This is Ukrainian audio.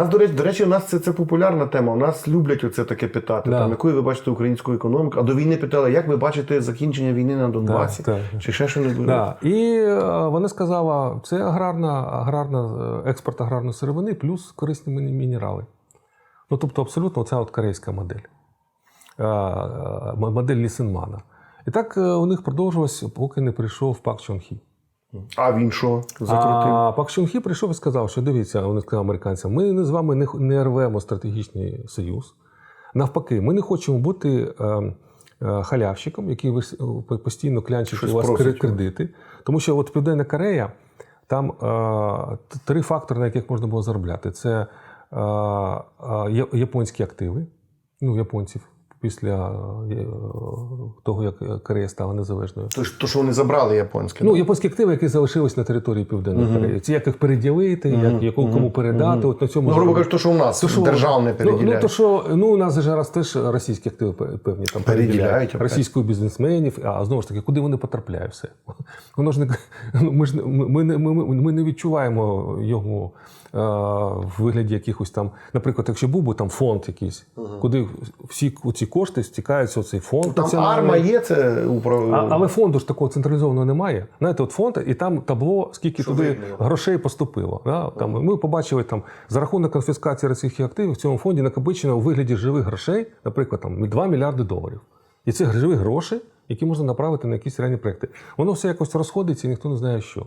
нас, до речі, до речі, у нас це, це популярна тема. У нас люблять оце таке питати. Да. Там, якою ви бачите українську економіку? А до війни питали, як ви бачите закінчення війни на Донбасі? Так, Чи ще що небудь? Да. І е, вона сказала, це аграрна, аграрна, е, експорт аграрної сировини плюс корисні мінерали. Ну, тобто, абсолютно ця от корейська модель. Е, Модель Лісенмана. І так у них продовжилось, поки не прийшов Пак Чон Хі. А він що? Закрутив? А Пак Чон Хі прийшов і сказав, що дивіться, вони сказали американцям, ми з вами не, не рвемо стратегічний союз. Навпаки, ми не хочемо бути е, е, халявщиком, який ви е, постійно клянчить у вас просить кредити. Тому що от Південна Корея, там е, три фактори, на яких можна було заробляти: це е, е, японські активи, ну, японців після е, того, як Корея стала незалежною. То, то, що вони забрали японське. Ну, японські активи, які залишились на території Південної Кореї. Це як їх переділити, як яку кому передати. От на цьому ну, грубо кажучи, то, що у нас То, що- державне Ну, переділяє. ну, то, що, ну, у нас же зараз теж російські активи певні там Переділяють, переділяють. опять. Бізнесменів, а знову ж таки, куди вони потрапляють все? Воно ж не, ну, ми, ж, ми, не- ми, ми, ми не відчуваємо його в вигляді якихось там, наприклад, якщо був би там фонд якийсь, куди всі ці кошти стікаються в цей фонд. Там національний. арма є, це управ... А, але фонду ж такого централізованого немає. Знаєте, от фонд, і там табло, скільки Що туди видно грошей поступило. Да? Там, ми побачили там за рахунок конфіскації російських активів в цьому фонді накопичено у вигляді живих грошей, наприклад, там 2 мільярди доларів. І це живі гроші, які можна направити на якісь реальні проекти. Воно все якось розходиться, і ніхто не знає що.